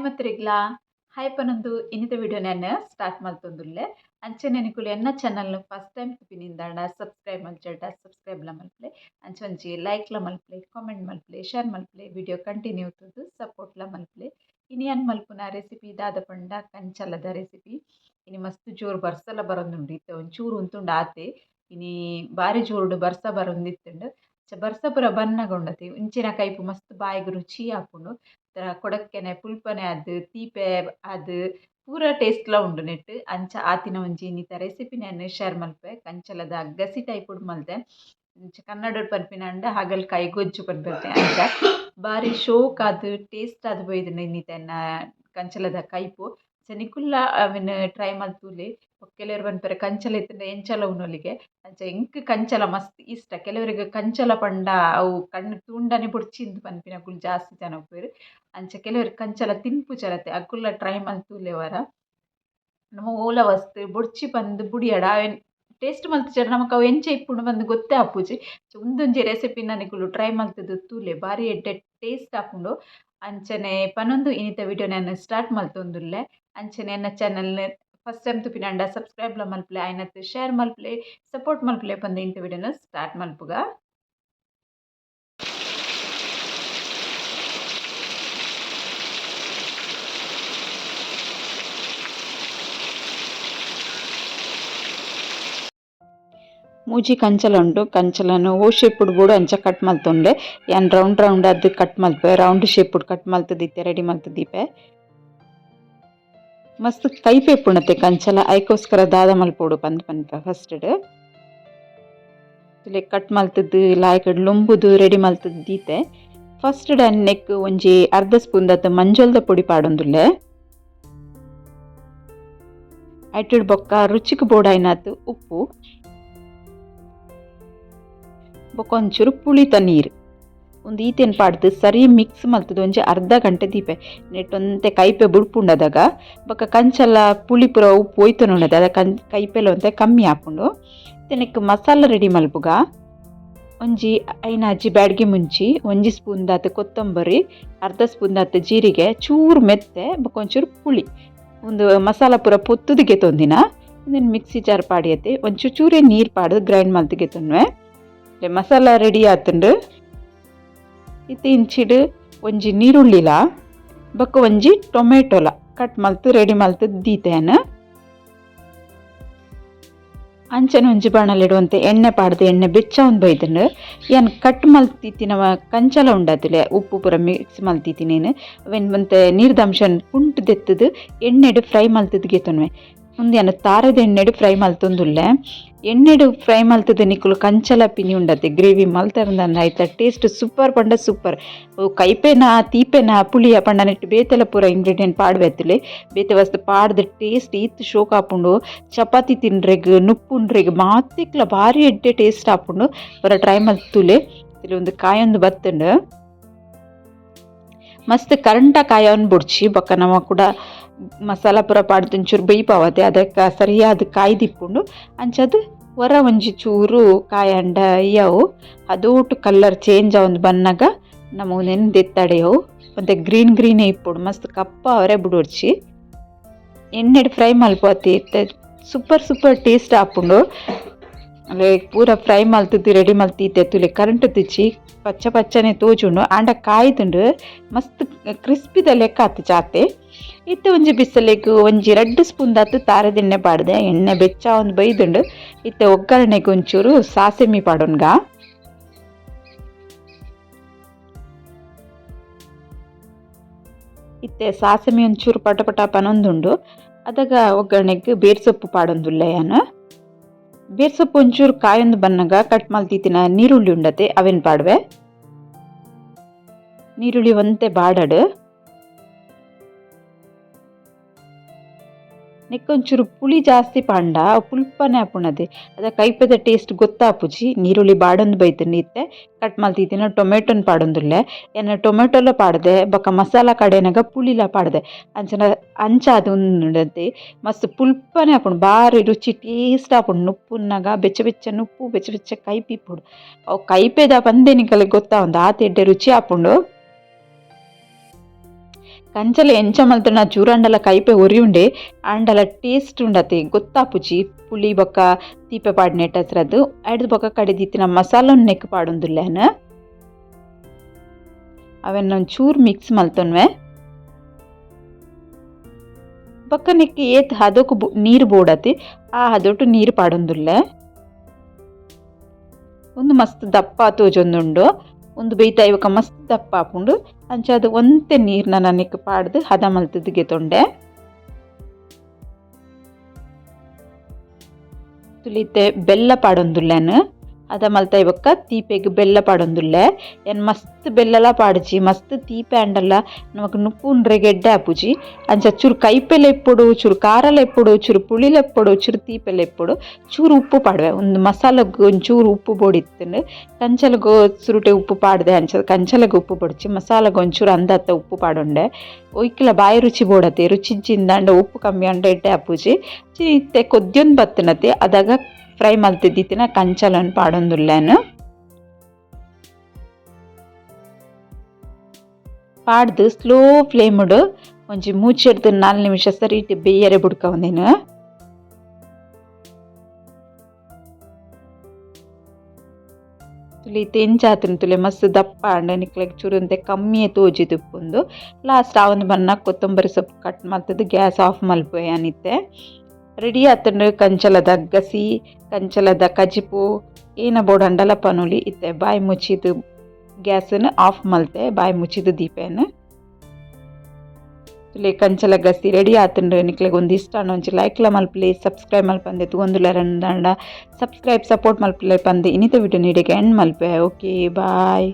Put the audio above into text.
Hi ಮತ್ರಿಗ್ಲಾ hi ಪನೊಂದು ಇನ್ನಿತ ವಿಡಿಯೋ ನಾನು ಸ್ಟಾರ್ಟ್ ಮಲ್ತೊಂದುಲ್ಲೆ ಅಂಚೆ ನಿಕುಲು ಎನ್ನ ಚಾನಲ್ನ ಫಸ್ಟ್ ಟೈಮ್ ತುಪಿನಿಂದಾಂಡ ಸಬ್ಸ್ಕ್ರೈಬ್ ಮಲ್ಚೇಟ ಸಬ್ಸ್ಕ್ರೈಬ್ಲ ಮಲ್ಪ್ಲೆ. ಅಂಚೆ ಒಂಜಿ ಲೈಕ್ಲ ಮಲ್ಪಲೆ ಕಾಮೆಂಟ್ ಮಲ್ಪ್ಲೆ ಶೇರ್ ಮಲ್ಪಲೆ ವಿಡಿಯೋ ಕಂಟಿನ್ಯೂ ತುದು ಸಪೋರ್ಟ್ಲ ಮಲ್ಪ್ಲೆ. ಇನಿ ಅನ್ ಮಲ್ಪುನ ರೆಸಿಪಿ ದಾದ ಪಂಡ, ಕಂಚಲದ ರೆಸಿಪಿ ಇನಿ ಮಸ್ತ್ ಜೋರು ಬರ್ಸಲ ಬರೊಂದುಂಡು ಇತ್ತೆ ಒಂಚೂರು ಉಂತುಂಡು ಆತೆ ಇನಿ ಬಾರಿ ಜೋರುಡು ಬರ್ಸ ಬರೊಂದಿತ್ತುಂಡು. ಬರ್ಸ ಪೂರ ಬನ್ನಗೊಂಡತಿ ಉಂಚಿನ ಕೈಪು ಮಸ್ತ್ ಬಾಯಿಗೆ ರುಚಿ ಆಪುಂಡು ಕೊಡಕ್ಕೆನೆ ಪುಲ್ಪನೆ ಆದ್ ತೀಪೆ ಆದ್ ಪೂರ ಟೇಸ್ಟ್ಲ ಉಂಡು ನೆಟ್ ಅಂಚ ಆತಿನ ಒಂಜಿ ಇನ್ನಿತ ರೆಸಿಪಿ ನಾನು ಶೇರ್ ಮಲ್ಪೆ ಕಂಚಲದ ಗಸಿ ಟೈಪುಡು ಮಲ್ದೆ ಕನ್ನಡಡ್ ಪನ್ಪಿನಂಡ ಹಾಗಲ್ ಕೈಗೊಜ್ಜು ಪನ್ಪೆರ್ತೆ ಅಂಚ ಬಾರಿ ಶೋಕ್ ಆದ್ ಟೇಸ್ಟ್ ಆದ್ ಬೈದಿನ ಇನ್ನಿತ ಕಂಚಲದ ಕೈಪು ಅಂಚ ನಿಕುಲ್ಲ ಅವೆನ್ ಟ್ರೈ ಮಲ್ತುಲೆ ಕೆಲವೆರ್ ಪನ್ಪೆರ್ ಕಂಚಲ ಇತ್ತಂದ್ರೆ ಎಂಚಲ ಉನ್ನೊಲಿಗೆ ಅಂಚ ಎಂಕ್ ಕಂಚಲ ಮಸ್ತ್ ಇಷ್ಟ. ಕೆಲವರಿಗೆ ಕಂಚಲ ಪಂಡ ಅವು ಕಣ್ಣು ತೂಂಡನೆ ಬೊಡ್ಚಿಂದ್ ಪನ್ಪಿನಕುಲು ಜಾಸ್ತಿ ಜನ ಉಪ್ಪುವೆರ್ ಅಂಚ ಕೆಲವೆರ್ ಕಂಚಲ ತಿನ್ಪು ಚಲತೆ ಅಕುಲ್ಲ ಟ್ರೈ ಮಲ್ತೂಲೆವರ ನಮ್ಮ ಓಲ ವಸ್ತ್ ಬೊಡ್ಚಿ ಬಂದು ಬುಡಿಯಡ ಟೇಸ್ಟ್ ಮಲ್ತಿಜರ ನಮಕ್ ಅವು ಎಂಚ ಇಪ್ಪುಂಡು ಬಂದು ಗೊತ್ತೇ ಆಪುಜಿ. ಉಂದೊಂಜಿ ರೆಸಿಪಿ ನಿಕುಲು ಟ್ರೈ ಮಲ್ತುದು ತೂಲೆ ಬಾರಿ ಎಡ್ಡೆ ಟೇಸ್ಟ್ ಆಪುಂಡು. ಅಂಚನೆ ಪನೊಂದು ಇನಿತ ವಿಡಿಯೋ ನಾನು ಸ್ಟಾರ್ಟ್ ಮಲ್ತೊಂದುಲ್ಲೆ. ಅಂಚನೆ ಎನ್ನ ಚಾನಲ್ ಫಸ್ಟ್ ಟೈಮ್ ತುಪಿನಂಡ ಸಬ್ಸ್ಕ್ರೈಬ್ಲ ಮಲ್ಪಲೆ ಆಯ್ನತ್ ಶೇರ್ ಮಲ್ಪಲೆ ಸಪೋರ್ಟ್ ಮಲ್ಪಲೆ ಪಂದ್ ಇಂತ ವಿಡಿಯೋನ ಸ್ಟಾರ್ಟ್ ಮಲ್ಪುಗ ಮೂಜಿ ಕಂಚಲ ಉಂಡು ಕಂಚಲನ್ ಓ ಶೇಪುಡು ಬೋಡು ಅಂಚ ಕಟ್ ಮಲ್ತೊಂಡೆ ಯಾನ್ ರೌಂಡ್ ರೌಂಡ್ ಅದ್ ಕಟ್ ಮಲ್ಪೆ ರೌಂಡ್ ಶೇಪುಡು ಕಟ್ ಮಲ್ತುದಿತ್ತೆ ರೆಡಿ ಮಲ್ತುದೀಪೆ ಮಸ್ತ್ ಕೈಪೆ ಪುಣತೆ ಕಂಚಲ, ಐಕೋಸ್ಕರ ದಾದ ಮಲ್ಪೊಡು ಪಂದ್ ಪನ್ಪೆ ಫಸ್ಟ್ಡ್. ಇಲ್ಲಿ ಕಟ್ ಮಲ್ತದ್ದು ಲಾಯ್ಕಡ್ ಲುಂಬುದು, ರೆಡಿ ಮಲ್ತುದು ದೀತೆ. ಫಸ್ಟ್ ಫಸ್ಟ್ಡ್ ನೆಕ್ ಒಂಜಿ ಅರ್ಧ ಸ್ಪೂನ್ ದತ್ ಮಂಜೊಲ್ದ ಪುಡಿ ಪಾಡೊಂದುಲ್ಲೆ. ಐಟಡ್ ಬೊಕ್ಕ ರುಚಿಗ್ ಬೋಡಾಯ್ನಾತು ಉಪ್ಪು. ಬೊಕ್ಕ ಒಂಚೂರು ಪುಳಿತ ನೀರು ಒಂದು ಈತೆನ್ ಪಾಡ್ದು ಸರಿ ಮಿಕ್ಸ್ ಮಲ್ತುದು. ಒಂಜಿ ಅರ್ಧ ಗಂಟೆ ದೀಪೆ. ನೆಟ್ಟೊಂತೆ ಕೈಪೆ ಬುಡ್ಪುಂಡದಾಗ, ಬೊಕ ಕಂಚಲ್ಲ ಪುಳಿ ಪೂರ ಉಪ್ಪು ಒಯ್ತೊನುಂಡದೆ ಅದ ಕಂ ಕೈಪೆಲ ಒಂತೆ ಕಮ್ಮಿ ಆಪುಂಡು ತಿನಕ್ಕೆ ಮಸಾಲ ರೆಡಿ ಮಲ್ಪುಗ, ಒಂಜಿ ಐನಾಜಿ ಬ್ಯಾಡ್ಗೆ ಮುಂಚಿ ಒಂಜಿ ಸ್ಪೂನ್ ದಾತ್ ಕೊತ್ತಂಬರಿ, ಅರ್ಧ ಸ್ಪೂನ್ ದಾತ ಜೀರಿಗೆ, ಚೂರು ಮೆತ್ತೆ, ಬೊಕ ಒಂಚೂರು ಪುಳಿ. ಒಂದು ಮಸಾಲ ಪೂರ ಪೊತ್ತುದಿಗೆ ತೊಂದಿನ, ಇದನ್ನು ಮಿಕ್ಸಿ ಜಾರ್ ಪಾಡಿಯತ್ತೆ ಒಂಚೂರು ಚೂರೇ ನೀರು ಪಾಡ್ದು ಗ್ರೈಂಡ್ ಮಲ್ತಿಗೆ ತೊನ್ವೆ ಮಸಾಲ ರೆಡಿ ಆತುಂಡು. ಇತ್ತೆ ಇಂಚಿಡ್ ಒಂಜಿ ನೀರುಳ್ಳಿಲ, ಬೊಕ ಒಂಜಿ ಟೊಮೆಟೊಲ, ಕಟ್ ಮಲ್ತು ರೆಡಿ ಮಲ್ತು ದೀತೆನ್. ಅಂಚನೆ ಒಂಜಿ ಬಾಣಲಿಡುವಂತೆ ಎಣ್ಣೆ ಪಾಡ್ದು ಎಣ್ಣೆ ಬೆಚ್ಚ ಒಂದು ಬೈದನು. ಏನ್ ಕಟ್ ಮಲ್ತಿತ್ತಿನ ಕಂಚಲ ಉಂಡಾತುಲೆ, ಉಪ್ಪು ಪೂರ ಮಿಕ್ಸ್ ಮಲ್ತಿತ್ತಿನೇನು ಅವೆನ್ ಮಂತೆ ನೀರ್ದಂಶನ್ ಪುಂಟು ದೆತ್ತದು, ಎಣ್ಣೆಡು ಫ್ರೈ ಮಲ್ತದ್ ಗೆತೊನ್ವೆ. ಉಂದೆನ ತಾರದ ಎಣ್ಣೆಡು ಫ್ರೈ ಮಲ್ತೊಂದುಲ್ಲೆ ಎಣ್ಣೆಡು ಫ್ರೈ ಮಲ್ತದ ನಿಕುಲು ಕಂಚಲ ಪಿನಿ ಉಂಡತೆ, ಗ್ರೇವಿ ಮಲ್ತರಂದನ್ನ ಆಯ್ತ. ಟೇಸ್ಟ್ ಸೂಪರ್ ಪಂಡ ಸೂಪರ್. ಕೈಪೆನ, ತೀಪೆನ, ಪುಳಿಯ ಪಂಡ ನೆಟ್ಟು ಬೇತೆಲ ಪೂರ ಇಂಗ್ರೀಡಿಯೆಂಟ್ ಪಾಡ್ವೆತ್ತುಲೆ ಬೇತೆ ವಸ್ತು ಪಾಡ್ದ ಟೇಸ್ಟ್ ಈತ್ ಶೋಕ್ ಆಪುಂಡು. ಚಪಾತಿ ತಿನ್ರೆಗ್, ನುಪ್ಪುಂಡ್ರೆಗ್ ಮಾತಿಕ್ಲ ಭಾರಿ ಎಡ್ಡೆ ಟೇಸ್ಟ್ ಆಪುಂಡು. ಪೂರ ಟ್ರೈ ಮಲ್ತುಲೆ ಇಲ್ಲಿ ಒಂದು ಕಾಯೊಂದು ಬತ್ತುಂಡು. ಮಸ್ತ್ ಕರೆಂಟ ಕಾಯವನ್ನು ಬುಡ್ಚಿ, ಬೊಕ್ಕ ನಮ್ಮ ಕೂಡ ಮಸಾಲ ಪುರ ಪಾಡ್ದು ಒಂಚೂರು ಬೇಯ್ಪಾವತೆ ಅದಕ್ಕೆ ಸರಿಯಾದ ಕಾಯಿ ದಿಪ್ಪುಂಡು. ಅಂಚದು ಹೊರ ಒಂಜಿ ಚೂರು ಕಾಯಂಡ ಅಯ್ಯವು ಅದೂಟು ಕಲರ್ ಚೇಂಜ್ ಆವೊಂದು ಬನ್ನಗ ನಮಗ್ ನೆನ್ದೆತ್ತಡೆಯವು. ಮತ್ತೆ ಗ್ರೀನ್ ಗ್ರೀನೇ ಇಪ್ಪುಡು, ಮಸ್ತ್ ಕಪ್ಪ ಅವರೇ ಬುಡೋಡ್ಚಿ. ಎಣ್ಣೆಡ್ ಫ್ರೈ ಮಲ್ಪೋತಿ ಸೂಪರ್ ಸೂಪರ್ ಟೇಸ್ಟ್ ಆಪುಂಡು. ಲೈಕ್ ಪೂರ ಫ್ರೈ ಮಲ್ತಿದ್ದು ರೆಡಿ ಮಲ್ತಿತ್ತೆ ತುಲೆ. ಕರೆಂಟ್ ತಿಚ್ಚಿ ಪಚ್ಚ ಪಚ್ಚನೆ ತೋಜುಂಡು. ಆಂಡ ಕಾಯ್ದುಂಡು, ಮಸ್ತ್ ಕ್ರಿಸ್ಪಿದ ಲೆಕ್ಕ ಆತು ಜಾತೆ. ಇತ್ತೆ ಒಂಜಿ ಬಿಸಲೆಗ್ ಒಂಜಿ ರಡ್ಡ್ ಸ್ಪೂನ್ ದಾತು ತಾರದ ಎಣ್ಣೆ ಪಾಡ್ದೆ ಎಣ್ಣೆ ಬೆಚ್ಚ ಒಂದು ಬೈದುಂಡು. ಇತ್ತೆ ಒಗ್ಗರಣೆಗೆ ಒಂಚೂರು ಸಾಸಿಮಿ ಪಾಡೋನ್ಗ ಇತ್ತೆ ಸಾಸೆಮಿ ಒಂಚೂರು ಪಟ ಪಟ ಪನೊಂದುಂಡು ಅದಾಗ ಒಗ್ಗರಣೆಗೆ ಬೇರ್ ಸೊಪ್ಪು ಪಾಡೊಂದುಲ್ಲ ಯಾನು. ಬೇರ್ ಪೊಂಚೂರ್ ಒಂಚೂರು ಕಾಯೊಂದು ಬನ್ನಗ ಕಟ್ ಮಲ್ತಿತ್ತಿನ ನೀರುಳ್ಳಿ ಉಂಡತೆ ಅವೆನ್ ಪಾಡ್ವೆ? ನೀರುಳ್ಳಿ ಒಂತೆ ಬಾಡಡ್. ನೆಕ್ಕೊಂಚೂರು ಪುಳಿ ಜಾಸ್ತಿ ಪಾಂಡ, ಪುಲ್ಪನೆ ಆಪುಣದೆ ಅದ ಕೈಪದ ಟೇಸ್ಟ್ ಗೊತ್ತಾಪುಜಿ. ನೀರುಳ್ಳಿ ಬಾಡೊಂದು ಬೈತುಂಡು ಇತ್ತೆ. ಕಟ್ ಮಲ್ತಿತ್ತಿನ ಟೊಮೆಟೊನ್ ಪಾಡೊಂದುಲ್ಲೆ. ಎನ್ನ ಟೊಮೆಟೊಲ ಪಾಡ್ದೆ, ಬಕ ಮಸಾಲ ಕಡೆನಗ ಪುಳಿಲ ಪಾಡ್ದೆ. ಅಂಚನ ಅಂಚ ಅದು ಉಂಡತೆ ಮಸ್ತ್ ಪುಲ್ಪನೆ ಆಪುಂಡು ಬಾರಿ ರುಚಿ ಟೇಸ್ಟ್ ಆಪುಂಡು ನುಪ್ಪುನ್ನಗ ಬೆಚ್ಚ ಬೆಚ್ಚ ನುಪ್ಪು, ಬೆಚ್ಚ ಬೆಚ್ಚ ಕೈ ಇಪ್ಪುಡು ಅವು ಕೈಪೆದ ಪಂದೆ ಗೊತ್ತಾ ಒಂದು ಆತ ಎಡ್ಡೆ ರುಚಿ ಆಪುಂಡು ಕಂಚಲ ಎಂಚ ಮಲ್ತನ కైపే ఒరి ఉండే ಉಂಡೆ ಅಂಡಲ ಟೇಸ್ಟ್ ಉಂಡತೆ ಗೊತ್ತಾಪುಜಿ ಪುಳಿ ಬೊಕ್ಕ, ತೀಪೆ ಪಾಡ್ನೆಟ್ ಹಸ್ರದ್ದು ಐಡ್ದು ಬೊಕ್ಕ ಕಡಿದಿತ್ತಿನ ಮಸಾಲ ನೆಕ್ ಪಾಡೊಂದುಲ್ಲೆನ? ಅವೆನ್ ಒಂಚೂರು ಮಿಕ್ಸ್ ಮಲ್ತೊನ್ವೆ. ಬೊಕ್ಕ ನೆಕ್ ಏತ್ ಹದೋಕು ನೀರು ಬೋಡತಿ, ಆ ಹದೊಟ್ಟು ನೀರು ಪಾಡೊಂದುಲ್ಲೆ. ಒಂದು ಮಸ್ತ್ ದಪ್ಪ ತೋಜೊಂದುಂಡು, ಒಂದು ಬೇಯ್ತ ಇವಕ್ಕ ಮಸ್ತ್ ದಪ್ಪ ಆಪುಂಡು. ಅಂಚ ಅದು ಒಂತೆ ನೀರ್ನ ನನಕ್ ಪಾಡ್ದು ಹದ ಮಲ್ತದಿಗೆ ತೊಂಡೆ. ತುಲಿತೆ ಬೆಲ್ಲ ಪಾಡೊಂದುಲ್ಲೆನ್. ಮಲ್ತ ಇವಕ್ಕ ತೀಪೆಗ್ ಬೆಲ್ಲ ಪಾಡೊಂದುಲ್ಲೆ. ಎನ್ ಮಸ್ತ್ ಬೆಲ್ಲಲ ಪಾಡ್ಜಿ, ಮಸ್ತ್ ತೀಪೆ ಅಂಡಲ್ಲ, ನಮಕ್ ನುಪ್ಪುಂಡ್ರೆ ಗೆಡ್ಡೆ ಅಪ್ಪುಜಿ ಅಂಚ ಚೂರು ಕೈಪೆಲ್ಲ ಎಪ್ಪುಡು, ಚೂರು ಕಾರಲ ಎಪ್ಪುಡು, ಚೂರು ಪುಳಿಲ ಎಪ್ಪುಡು, ಚೂರು ತೀಪೆಲ್ಲ ಎಪ್ಪುಡು, ಚೂರು ಉಪ್ಪು ಪಾಡುವೆ. ಒಂದು ಮಸಾಲಗ್ ಒಂಚೂರು ಉಪ್ಪು ಬೋಡಿತ್ತಂಡು, ಕಂಚಲಗು ಸುರುಟೆ ಉಪ್ಪು ಪಾಡ್ದೆ ಅಂಚ, ಕಂಚಲಗ್ ಉಪ್ಪು ಪೊಡ್ಚಿ ಮಸಾಲಗ್ ಒಂಚೂರು ಅಂದತ್ತ ಉಪ್ಪು ಪಾಡೊಂಡೆ. ಒಯ್ಕಿಲ ಬಾಯಿ ರುಚಿ ಬೋಡತೆ ರುಚಿಂಚಿಂದಾಂಡ ಉಪ್ಪು ಕಮ್ಮಿ ಅಂಡ ಎಡ್ಡೆ ಚಿ, ಇತ್ತೆ ಕೊದ್ಯೊಂದು ಬತ್ತನತೆ ಅದಾಗ ಫ್ರೈ ಮಲ್ತಿದ್ದಿತ್ತಿನ ಕಂಚಲನ್ ಪಾಡೊಂದುಲ್ಲೆನ್? ಪಾಡ್ದು ಸ್ಲೋ ಫ್ಲೇಮ್ಡ್ ಒಂಜಿ ಮೂಚಿಡ್ದು ನಾಲ್ಕು ನಿಮಿಷ ಸರಿ ಇಟ್ಟು ಬೇಯರೆ ಬುಡ್ಕೊಂದೇನು ತುಲಿ ತೆಂಚಾತಿನ ತುಲೆ ಮಸ್ತ್ ದಪ್ಪ ಅಂಡ ನಿಕ್ಲೆಗ್ ಕಮ್ಮಿ ಕಮ್ಮಿಯೇ ತೋಜಿ ತುಪ್ಪುಂದು. ಲಾಸ್ಟ್ ಆ ಒಂದು ಬಣ್ಣ ಕೊತ್ತಂಬರಿ ಸೊಪ್ಪು ಕಟ್ ಮಾಡ್ತದ್ದು, ಗ್ಯಾಸ್ ಆಫ್ ಮಲ್ಪೋಯ ಅನಿತ್ತೆ. ರೆಡಿ ಆತಂಡ್ರೆ ಕಂಚಲದ ಗಸಿ, ಕಂಚಲದ ಕಜಿಪು, ಏನ ಬೋಡಂಡಲ ಪನುಲಿ ಇತ್ತೆ. ಬಾಯಿ ಮುಚ್ಚಿದು ಗ್ಯಾಸನ್ನು ಆಫ್ ಮಲ್ತೆ, ಬಾಯಿ ಮುಚ್ಚಿದು ದೀಪೆನ್ ತುಲೆ ಕಂಚಲ ಗಸಿ ರೆಡಿ ಆತಂಡ್ರೆ ನಿಕ್ಲೆಗ್ ಒಂದು ಇಷ್ಟ ಒಂಚಿ ಲೈಕ್ಲ ಮಲ್ಪಲಿ ಸಬ್ಸ್ಕ್ರೈಬ್ ಮಲ್ಪಂದೆ ತಗೊಂದುಲ್ಲ ರಂಡ ಸಬ್ಸ್ಕ್ರೈಬ್ ಸಪೋರ್ಟ್ ಮಲ್ಪಲೆ ಪಂದೆ. ಇನ್ನಿತ ವಿಡಿಯೋ ನೀಡಿಗೆ ಎಂಡ್ ಮಲ್ಪೆ. Okay bye